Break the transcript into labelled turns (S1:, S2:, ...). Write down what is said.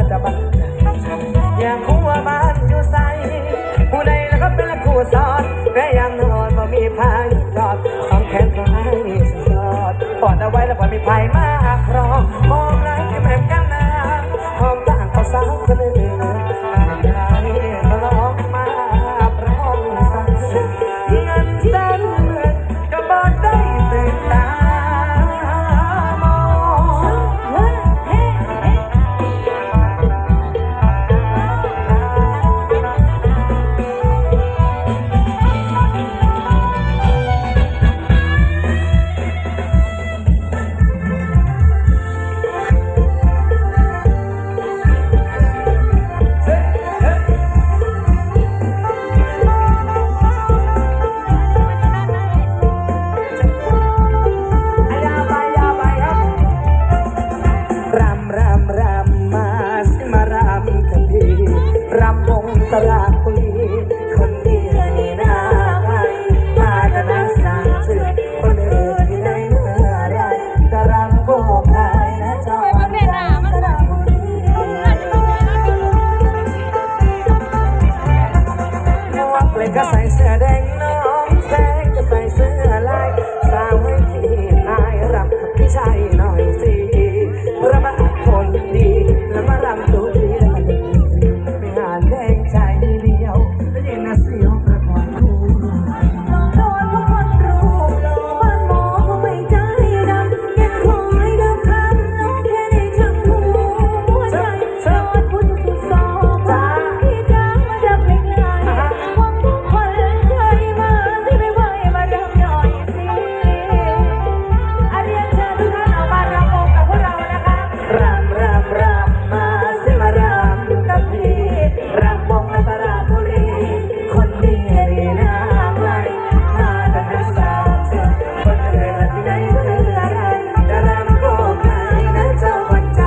S1: มาตะบันอย่ากหัวบ้านอยู่ใสผู้ใดแล้วก็เป็นคู่สอนแม่ยังนอนบ่มีพายกอดสองแขนก็ให้สอดปอดเอาไว้แล้วพอมีภัยมากครองมองไรแม่แมกันนางหอมต่างกับสาวคนอื่น sẽ đánh